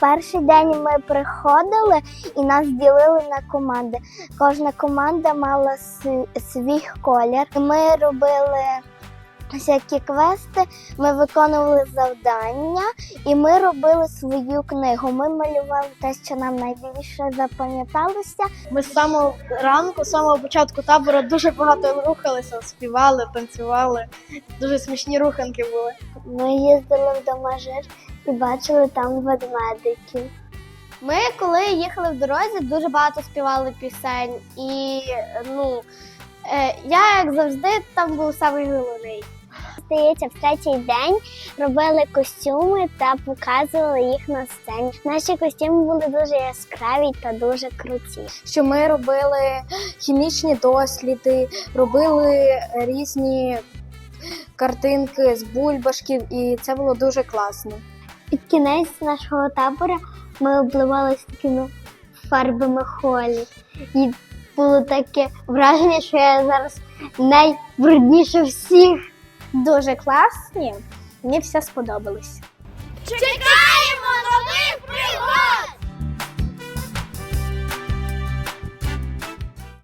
перший день ми приходили і нас ділили на команди. Кожна команда мала свій колір. Ми робили всякі квести, ми виконували завдання і ми робили свою книгу. Ми малювали те, що нам найбільше запам'яталося. Ми з самого ранку, з самого початку табору дуже багато рухалися, співали, танцювали. Дуже смішні руханки були. Ми їздили в домажир і бачили там ведмедиків. Ми, коли їхали в дорозі, дуже багато співали пісень. І ну, е, я, як завжди, там був самий головний. Здається, в третій день робили костюми та показували їх на сцені. Наші костюми були дуже яскраві та дуже круті. Що ми робили хімічні досліди, робили різні картинки з бульбашків, і це було дуже класно. Під кінець нашого табора ми обливалися такими фарбами холі. І було таке враження, що я зараз найбрудніше всіх. Дуже класні. Мені все сподобалось. Чекай!